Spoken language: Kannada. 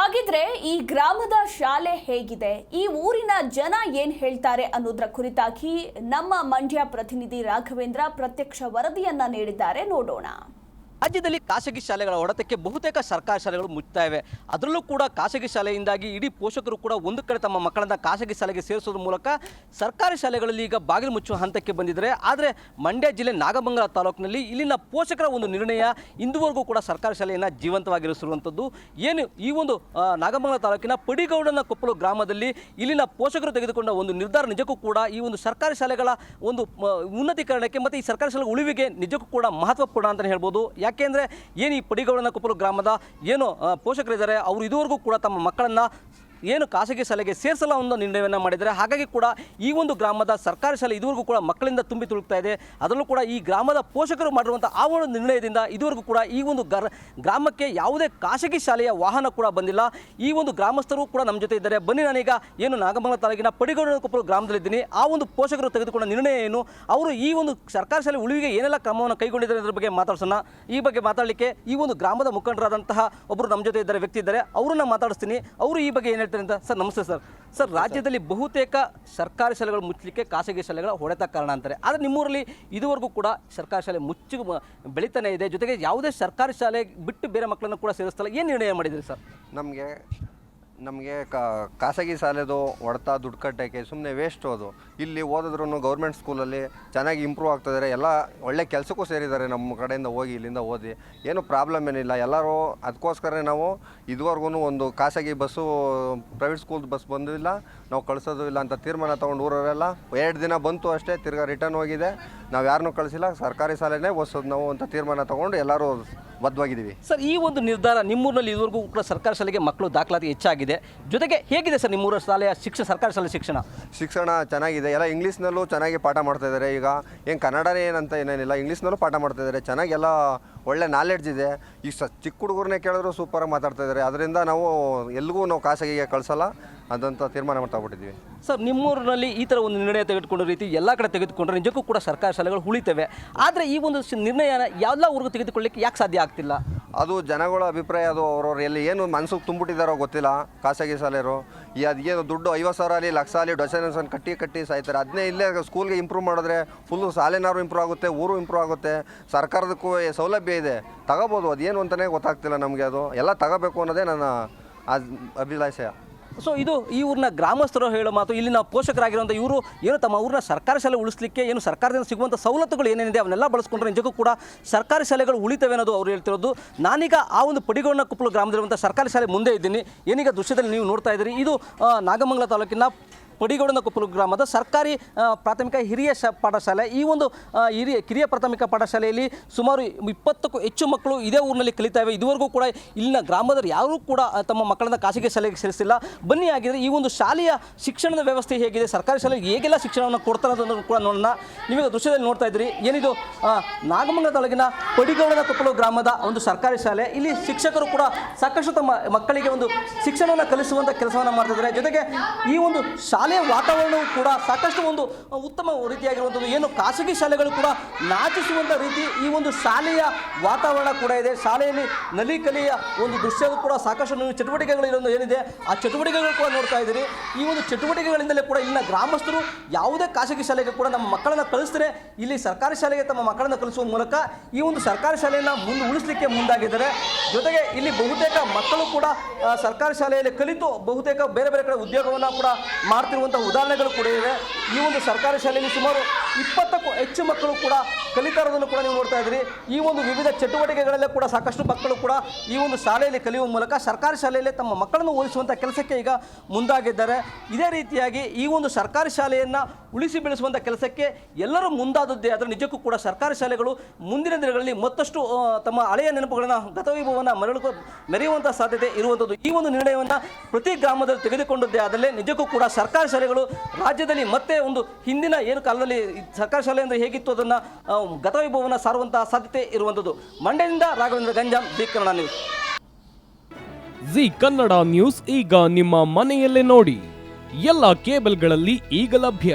ಹಾಗಿದ್ರೆ ಈ ಗ್ರಾಮದ ಶಾಲೆ ಹೇಗಿದೆ? ಈ ಊರಿನ ಜನ ಏನ್ ಹೇಳ್ತಾರೆ ಅನ್ನೋದ್ರ ಕುರಿತಾಗಿ ನಮ್ಮ ಮಂಡ್ಯ ಪ್ರತಿನಿಧಿ ರಾಘವೇಂದ್ರ ಪ್ರತ್ಯಕ್ಷ ವರದಿಯನ್ನ ನೀಡಿದ್ದಾರೆ. ನೋಡೋಣ. ರಾಜ್ಯದಲ್ಲಿ ಖಾಸಗಿ ಶಾಲೆಗಳ ಹೊಡೆತಕ್ಕೆ ಬಹುತೇಕ ಸರ್ಕಾರಿ ಶಾಲೆಗಳು ಮುಚ್ಚುತ್ತಾ ಇವೆ. ಅದರಲ್ಲೂ ಕೂಡ ಖಾಸಗಿ ಶಾಲೆಯಿಂದಾಗಿ ಇಡೀ ಪೋಷಕರು ಕೂಡ ಒಂದು ಕಡೆ ತಮ್ಮ ಮಕ್ಕಳನ್ನ ಖಾಸಗಿ ಶಾಲೆಗೆ ಸೇರಿಸೋದ್ರ ಮೂಲಕ ಸರ್ಕಾರಿ ಶಾಲೆಗಳಲ್ಲಿ ಈಗ ಬಾಗಿಲು ಮುಚ್ಚುವ ಹಂತಕ್ಕೆ ಬಂದಿದ್ದಾರೆ ಆದರೆ ಮಂಡ್ಯ ಜಿಲ್ಲೆ ನಾಗಮಂಗಲ ತಾಲೂಕಿನಲ್ಲಿ ಇಲ್ಲಿನ ಪೋಷಕರ ಒಂದು ನಿರ್ಣಯ ಇಂದುವರೆಗೂ ಕೂಡ ಸರ್ಕಾರಿ ಶಾಲೆಯನ್ನು ಜೀವಂತವಾಗಿರಿಸಿರುವಂಥದ್ದು. ಏನು ಈ ಒಂದು ನಾಗಮಂಗಲ ತಾಲೂಕಿನ ಪಡಿಗೌಡನ ಕೊಪ್ಪಲು ಗ್ರಾಮದಲ್ಲಿ ಇಲ್ಲಿನ ಪೋಷಕರು ತೆಗೆದುಕೊಂಡ ಒಂದು ನಿರ್ಧಾರ ನಿಜಕ್ಕೂ ಕೂಡ ಈ ಒಂದು ಸರ್ಕಾರಿ ಶಾಲೆಗಳ ಒಂದು ಉನ್ನತೀಕರಣಕ್ಕೆ ಮತ್ತು ಈ ಸರ್ಕಾರಿ ಶಾಲೆಗಳ ಉಳಿವಿಗೆ ನಿಜಕ್ಕೂ ಕೂಡ ಮಹತ್ವಪೂರ್ಣ ಅಂತಲೇ ಹೇಳ್ಬೋದು. ಯಾಕೆಂದರೆ ಏನು ಈ ಪಡಿಗೌಡನ ಕೊಪ್ಪಲು ಗ್ರಾಮದ ಏನು ಪೋಷಕರಿದ್ದಾರೆ ಅವರು ಇದುವರೆಗೂ ಕೂಡ ತಮ್ಮ ಮಕ್ಕಳನ್ನು ಏನು ಖಾಸಗಿ ಶಾಲೆಗೆ ಸೇರಿಸಲ್ಲ ಒಂದು ನಿರ್ಣಯವನ್ನು ಮಾಡಿದ್ದಾರೆ. ಹಾಗಾಗಿ ಕೂಡ ಈ ಒಂದು ಗ್ರಾಮದ ಸರ್ಕಾರಿ ಶಾಲೆ ಇದುವರೆಗೂ ಕೂಡ ಮಕ್ಕಳಿಂದ ತುಂಬಿ ತುಳುಕ್ತಾ ಇದೆ. ಅದರಲ್ಲೂ ಕೂಡ ಈ ಗ್ರಾಮದ ಪೋಷಕರು ಮಾಡಿರುವಂಥ ಆ ಒಂದು ನಿರ್ಣಯದಿಂದ ಇದುವರೆಗೂ ಕೂಡ ಈ ಒಂದು ಗರ್, ಗ್ರಾಮಕ್ಕೆ ಯಾವುದೇ ಖಾಸಗಿ ಶಾಲೆಯ ವಾಹನ ಕೂಡ ಬಂದಿಲ್ಲ. ಈ ಒಂದು ಗ್ರಾಮಸ್ಥರು ಕೂಡ ನಮ್ಮ ಜೊತೆ ಇದ್ದಾರೆ. ಬನ್ನಿ ನಾನೀಗ ಏನು ನಾಗಮಂಗಲ ತಾಲೂಕಿನ ಪಡಿಗೌಡ ಕೊಪ್ಪಲು ಗ್ರಾಮದಲ್ಲಿದ್ದೀನಿ. ಆ ಒಂದು ಪೋಷಕರು ತೆಗೆದುಕೊಂಡ ನಿರ್ಣಯ ಏನು? ಅವರು ಈ ಒಂದು ಸರ್ಕಾರಿ ಶಾಲೆ ಉಳಿವಿಗೆ ಏನೆಲ್ಲ ಕ್ರಮವನ್ನು ಕೈಗೊಂಡಿದ್ದಾರೆ ಅದರ ಬಗ್ಗೆ ಮಾತಾಡ್ಸೋಣ. ಈ ಬಗ್ಗೆ ಮಾತಾಡಲಿಕ್ಕೆ ಈ ಒಂದು ಗ್ರಾಮದ ಮುಖಂಡರಾದಂತಹ ಒಬ್ಬರು ನಮ್ಮ ಜೊತೆ ಇದ್ದಾರೆ, ವ್ಯಕ್ತಿ ಇದ್ದಾರೆ. ಅವರನ್ನ ಮಾತಾಡಿಸ್ತೀನಿ. ಅವರು ಈ ಬಗ್ಗೆ ಏನು ಅಂತ ಸರ್ ನಮಸ್ತೆ ಸರ್. ಸರ್ ರಾಜ್ಯದಲ್ಲಿ ಬಹುತೇಕ ಸರ್ಕಾರಿ ಶಾಲೆಗಳು ಮುಚ್ಚಲಿಕ್ಕೆ ಖಾಸಗಿ ಶಾಲೆಗಳ ಹೊಡೆತ ಕಾರಣ ಅಂತಾರೆ. ಆದರೆ ನಿಮ್ಮೂರಲ್ಲಿ ಇದುವರೆಗೂ ಕೂಡ ಸರ್ಕಾರಿ ಶಾಲೆ ಮುಚ್ಚಿ ಬೆಳೀತಾನೆ ಇದೆ. ಜೊತೆಗೆ ಯಾವುದೇ ಸರ್ಕಾರಿ ಶಾಲೆ ಬಿಟ್ಟು ಬೇರೆ ಮಕ್ಕಳನ್ನು ಕೂಡ ಸೇರಿಸ್ತಲ್ಲ ಏನು ನಿರ್ಣಯ ಮಾಡಿದ್ರಿ ಸರ್? ನಮಗೆ ನಮಗೆ ಖಾಸಗಿ ಶಾಲೆದು ಹೊಡೆತ ದುಡ್ಡು ಕಟ್ಟೋಕ್ಕೆ ಸುಮ್ಮನೆ ವೇಸ್ಟ್ ಅದು. ಇಲ್ಲಿ ಓದಿದ್ರು ಗೌರ್ಮೆಂಟ್ ಸ್ಕೂಲಲ್ಲಿ ಚೆನ್ನಾಗಿ ಇಂಪ್ರೂವ್ ಆಗ್ತಿದ್ದಾರೆ ಎಲ್ಲ ಒಳ್ಳೆ ಕೆಲಸಕ್ಕೂ ಸೇರಿದ್ದಾರೆ ನಮ್ಮ ಕಡೆಯಿಂದ ಹೋಗಿ ಇಲ್ಲಿಂದ ಓದಿ. ಏನು ಪ್ರಾಬ್ಲಮ್ ಏನಿಲ್ಲ. ಎಲ್ಲರೂ ಅದಕ್ಕೋಸ್ಕರ ನಾವು ಇದುವರೆಗೂ ಒಂದು ಖಾಸಗಿ ಬಸ್ಸು ಪ್ರೈವೇಟ್ ಸ್ಕೂಲ್ ಬಸ್ ಬಂದಿಲ್ಲ. ನಾವು ಕಳಿಸೋದು ಇಲ್ಲ ಅಂತ ತೀರ್ಮಾನ ತೊಗೊಂಡು ಊರವರೆಲ್ಲ ಎರಡು ದಿನ ಬಂತು ಅಷ್ಟೇ ತಿರ್ಗಾ ರಿಟರ್ನ್ ಹೋಗಿದೆ. ನಾವು ಯಾರನ್ನೂ ಕಳಿಸಿಲ್ಲ. ಸರ್ಕಾರಿ ಶಾಲೆನೇ ಓದಿಸೋದು ನಾವು ಅಂತ ತೀರ್ಮಾನ ತೊಗೊಂಡು ಎಲ್ಲರೂ ಬದ್ಧವಾಗಿದ್ದೀವಿ. ಸರ್ ಈ ಒಂದು ನಿರ್ಧಾರ ನಿಮ್ಮೂರಿನಲ್ಲಿ ಇದುವರೆಗೂ ಕೂಡ ಸರ್ಕಾರಿ ಶಾಲೆಗೆ ಮಕ್ಕಳು ದಾಖಲಾತಿ ಹೆಚ್ಚಾಗಿದೆ. ಜೊತೆಗೆ ಹೇಗಿದೆ ಸರ್ ನಿಮ್ಮೂರ ಶಾಲೆಯ ಶಿಕ್ಷಣ ಸರ್ಕಾರಿ ಶಾಲೆ ಶಿಕ್ಷಣ? ಶಿಕ್ಷಣ ಚೆನ್ನಾಗಿದೆ. ಎಲ್ಲ ಇಂಗ್ಲೀಷ್ನಲ್ಲೂ ಚೆನ್ನಾಗಿ ಪಾಠ ಮಾಡ್ತಾ ಇದ್ದಾರೆ. ಈಗ ಏನು ಕನ್ನಡನೇ ಏನಂತ ಏನೇನಿಲ್ಲ. ಇಂಗ್ಲೀಷ್ನಲ್ಲೂ ಪಾಠ ಮಾಡ್ತಾ ಇದ್ದಾರೆ. ಚೆನ್ನಾಗಿ ಎಲ್ಲ ಒಳ್ಳೆ ನಾಲೆಡ್ಜ್ ಇದೆ. ಈ ಸ ಚಿಕ್ಕ ಹುಡುಗರನ್ನೇ ಕೇಳಿದ್ರು ಸೂಪರಾಗಿ ಮಾತಾಡ್ತಾ ಇದ್ದಾರೆ ಅದರಿಂದ ನಾವು ಎಲ್ಲಿಗೂ ನಾವು ಖಾಸಗಿಗೆ ಕಳಿಸಲ್ಲ. ಅದಂತ ತೀರ್ಮಾನ ಮಾಡ್ತಾಬಿಟ್ಟಿದ್ದೀವಿ ಸರ್, ನಿಮ್ಮೂರಿನಲ್ಲಿ ಈ ಥರ ಒಂದು ನಿರ್ಣಯ ತೆಗೆದುಕೊಂಡ ರೀತಿ ಎಲ್ಲ ಕಡೆ ತೆಗೆದುಕೊಂಡ್ರೆ ನಿಜಕ್ಕೂ ಕೂಡ ಸರ್ಕಾರಿ ಶಾಲೆಗಳು ಉಳಿತವೆ. ಆದರೆ ಈ ಒಂದು ನಿರ್ಣಯ ನಿರ್ಣಯನ ಎಲ್ಲ ಊರಿಗೂ ತೆಗೆದುಕೊಳ್ಳಿಕ್ಕೆ ಯಾಕೆ ಸಾಧ್ಯ ಆಗ್ತಿಲ್ಲ? ಅದು ಜನಗಳ ಅಭಿಪ್ರಾಯ, ಅದು ಅವ್ರವ್ರು ಎಲ್ಲಿ ಏನು ಮನಸ್ಸಿಗೆ ತುಂಬಿಟ್ಟಿದ್ದಾರೋ ಗೊತ್ತಿಲ್ಲ, ಖಾಸಗಿ ಸಾಲೆಯರು ಈ ಅದೇನು ದುಡ್ಡು ಐವತ್ತು ಸಾವಿರ ಆಗಲಿ ಲಕ್ಷ ಆಗಲಿ ಡೊನೇಷನ್ ಕಟ್ಟಿ ಕಟ್ಟಿ ಸಾಯ್ತಾರೆ. ಅದನ್ನೇ ಇಲ್ಲೇ ಸ್ಕೂಲ್ಗೆ ಇಂಪ್ರೂವ್ ಮಾಡಿದ್ರೆ ಫುಲ್ಲು ಶಾಲೆನಾರು ಇಂಪ್ರೂವ್ ಆಗುತ್ತೆ, ಊರು ಇಂಪ್ರೂವ್ ಆಗುತ್ತೆ, ಸರ್ಕಾರದಕ್ಕೂ ಸೌಲಭ್ಯ ಇದೆ. ತಗೋಬೋದು, ಅದೇನು ಅಂತಲೇ ಗೊತ್ತಾಗ್ತಿಲ್ಲ ನಮಗೆ ಅದು. ಎಲ್ಲ ತಗೋಬೇಕು ಅನ್ನೋದೇ ನನ್ನ ಅಭಿಲಾಷೆ. ಸೊ ಇದು ಈ ಊರಿನ ಗ್ರಾಮಸ್ಥರು ಹೇಳೋ ಮಾತು, ಇಲ್ಲಿನ ಪೋಷಕರಾಗಿರುವಂಥ ಇವರು ಏನು ತಮ್ಮ ಊರಿನ ಸರ್ಕಾರಿ ಶಾಲೆ ಉಳಿಸಲಿಕ್ಕೆ, ಏನು ಸರ್ಕಾರದಿಂದ ಸಿಗುವಂಥ ಸವಲತ್ತುಗಳು ಏನೇನಿದೆ ಅವನ್ನೆಲ್ಲ ಬಳಸ್ಕೊಂಡ್ರೆ ನಿಜಕ್ಕೂ ಕೂಡ ಸರ್ಕಾರಿ ಶಾಲೆಗಳು ಉಳಿತವೆ ಅನ್ನೋದು ಅವರು ಹೇಳ್ತಿರೋದು. ನಾನೀಗ ಆ ಒಂದು ಪಡಿಗೋಣ ಕುಪ್ಪಲು ಗ್ರಾಮದಲ್ಲಿರುವಂಥ ಸರ್ಕಾರಿ ಶಾಲೆ ಮುಂದೆ ಇದ್ದೀನಿ. ಏನೀಗ ದೃಶ್ಯದಲ್ಲಿ ನೀವು ನೋಡ್ತಾ ಇದ್ದೀರಿ, ಇದು ನಾಗಮಂಗಲ ತಾಲೂಕಿನ ಪಡಿಗೌಡನ ಕೊಪ್ಪಲು ಗ್ರಾಮದ ಸರ್ಕಾರಿ ಪ್ರಾಥಮಿಕ ಹಿರಿಯ ಶ, ಪಾಠಶಾಲೆ. ಈ ಒಂದು ಹಿರಿಯ, ಕಿರಿಯ ಪ್ರಾಥಮಿಕ ಪಾಠಶಾಲೆಯಲ್ಲಿ ಸುಮಾರು ಇಪ್ಪತ್ತಕ್ಕೂ ಹೆಚ್ಚು ಮಕ್ಕಳು ಇದೇ ಊರಿನಲ್ಲಿ ಕಲಿತಾವೆ. ಇದುವರೆಗೂ ಕೂಡ ಇಲ್ಲಿನ ಗ್ರಾಮದವರು ಯಾರೂ ಕೂಡ ತಮ್ಮ ಮಕ್ಕಳನ್ನ ಖಾಸಗಿ ಶಾಲೆಗೆ ಸೇರಿಸಿಲ್ಲ. ಬನ್ನಿ ಆಗಿದ್ರೆ ಈ ಒಂದು ಶಾಲೆಯ ಶಿಕ್ಷಣದ ವ್ಯವಸ್ಥೆ ಹೇಗಿದೆ? ಸರ್ಕಾರಿ ಶಾಲೆಗೆ ಹೇಗೆಲ್ಲ ಶಿಕ್ಷಣವನ್ನು ಕೊಡ್ತಾರೆ ಅನ್ನೋದನ್ನು ಕೂಡ ನೋಡೋಣ. ನೀವೀಗ ದೃಶ್ಯದಲ್ಲಿ ನೋಡ್ತಾ ಇದ್ದೀರಿ. ಏನಿದು ನಾಗಮಂಗಲದೊಳಗಿನ ನಾಗಮಂಗಲ ತಾಲೂಕಿನ ಪಡಿಗೌಡನ ಕೊಪ್ಪಲು ಗ್ರಾಮದ ಒಂದು ಸರ್ಕಾರಿ ಶಾಲೆ. ಇಲ್ಲಿ ಶಿಕ್ಷಕರು ಕೂಡ ಸಾಕಷ್ಟು ತಮ್ಮ ಮಕ್ಕಳಿಗೆ ಒಂದು ಶಿಕ್ಷಣವನ್ನು ಕಲಿಸುವಂಥ ಕೆಲಸವನ್ನು ಮಾಡ್ತಿದ್ದಾರೆ ಜೊತೆಗೆ ಈ ಒಂದು ಶಾಲೆಯ ವಾತಾವರಣವು ಕೂಡ ಸಾಕಷ್ಟು ಒಂದು ಉತ್ತಮ ರೀತಿಯಾಗಿರುವಂಥದ್ದು. ಏನು ಖಾಸಗಿ ಶಾಲೆಗಳು ಕೂಡ ನಾಚಿಸುವಂಥ ರೀತಿ ಈ ಒಂದು ಶಾಲೆಯ ವಾತಾವರಣ ಕೂಡ ಇದೆ. ಶಾಲೆಯಲ್ಲಿ ನಲಿ ಕಲಿಯ ಒಂದು ದೃಶ್ಯವೂ ಕೂಡ ಸಾಕಷ್ಟು ಚಟುವಟಿಕೆಗಳು ಇರೋದು ಏನಿದೆ, ಆ ಚಟುವಟಿಕೆಗಳು ಕೂಡ ನೋಡ್ತಾ ಇದ್ದೀರಿ. ಈ ಒಂದು ಚಟುವಟಿಕೆಗಳಿಂದಲೇ ಕೂಡ ಇಲ್ಲಿನ ಗ್ರಾಮಸ್ಥರು ಯಾವುದೇ ಖಾಸಗಿ ಶಾಲೆಗೆ ಕೂಡ ನಮ್ಮ ಮಕ್ಕಳನ್ನ ಕಳಿಸ್ತಾರೆ. ಇಲ್ಲಿ ಸರ್ಕಾರಿ ಶಾಲೆಗೆ ತಮ್ಮ ಮಕ್ಕಳನ್ನ ಕಳಿಸುವ ಮೂಲಕ ಈ ಒಂದು ಸರ್ಕಾರಿ ಶಾಲೆಯನ್ನು ಮುಂದೆ ಉಳಿಸಲಿಕ್ಕೆ ಮುಂದಾಗಿದ್ದಾರೆ. ಜೊತೆಗೆ ಇಲ್ಲಿ ಬಹುತೇಕ ಮಕ್ಕಳು ಕೂಡ ಸರ್ಕಾರಿ ಶಾಲೆಯಲ್ಲಿ ಕಲಿತು ಬಹುತೇಕ ಬೇರೆ ಬೇರೆ ಕಡೆ ಉದ್ಯೋಗವನ್ನು ಕೂಡ ಮಾಡ್ತಿರುವಂಥ ಉದಾಹರಣೆಗಳು ಕೂಡ ಇವೆ. ಈ ಒಂದು ಸರ್ಕಾರಿ ಶಾಲೆಯಲ್ಲಿ ಸುಮಾರು ಇಪ್ಪತ್ತಕ್ಕೂ ಹೆಚ್ಚು ಮಕ್ಕಳು ಕೂಡ ಕಲಿತಾರದನ್ನು ಕೂಡ ನೀವು ನೋಡ್ತಾ ಇದ್ದೀರಿ. ಈ ಒಂದು ವಿವಿಧ ಚಟುವಟಿಕೆಗಳಲ್ಲೇ ಕೂಡ ಸಾಕಷ್ಟು ಮಕ್ಕಳು ಕೂಡ ಈ ಒಂದು ಶಾಲೆಯಲ್ಲಿ ಕಲಿಯುವ ಮೂಲಕ ಸರ್ಕಾರಿ ಶಾಲೆಯಲ್ಲಿ ತಮ್ಮ ಮಕ್ಕಳನ್ನು ಓದಿಸುವಂಥ ಕೆಲಸಕ್ಕೆ ಈಗ ಮುಂದಾಗಿದ್ದಾರೆ. ಇದೇ ರೀತಿಯಾಗಿ ಈ ಒಂದು ಸರ್ಕಾರಿ ಶಾಲೆಯನ್ನು ಉಳಿಸಿ ಬೆಳೆಸುವಂಥ ಕೆಲಸಕ್ಕೆ ಎಲ್ಲರೂ ಮುಂದಾದದ್ದೇ ಆದರೆ ನಿಜಕ್ಕೂ ಕೂಡ ಸರ್ಕಾರಿ ಶಾಲೆಗಳು ಮುಂದಿನ ದಿನಗಳಲ್ಲಿ ಮತ್ತಷ್ಟು ತಮ್ಮ ಹಳೆಯ ನೆನಪುಗಳನ್ನು, ಗತವೈಭವವನ್ನು ಮರಳು ಮೆರೆಯುವಂಥ ಸಾಧ್ಯತೆ ಇರುವಂಥದ್ದು ಈ ಒಂದು ನಿರ್ಣಯವನ್ನು ಪ್ರತಿ ಗ್ರಾಮದಲ್ಲಿ ತೆಗೆದುಕೊಂಡದ್ದೇ ಆದಲ್ಲೇ ನಿಜಕ್ಕೂ ಕೂಡ ಸರ್ಕಾರಿ ಶಾಲೆಗಳು ರಾಜ್ಯದಲ್ಲಿ ಮತ್ತೆ ಒಂದು ಹಿಂದಿನ ಏನು ಕಾಲದಲ್ಲಿ ಸರ್ಕಾರಿ ಶಾಲೆ ಅಂದರೆ ಹೇಗಿತ್ತು ಅದನ್ನು ಗತವೈಭವವನ್ನು ಸಾರುವಂತಹ ಸಾಧ್ಯತೆ ಇರುವಂಥದ್ದು ಮಂಡ್ಯದಿಂದ Raghavendra Ganjam the Kannada news. Zee Kannada news ಈಗ ನಿಮ್ಮ ಮನೆಯಲ್ಲೇ ನೋಡಿ. ಎಲ್ಲ ಕೇಬಲ್ಗಳಲ್ಲಿ ಈಗ ಲಭ್ಯ.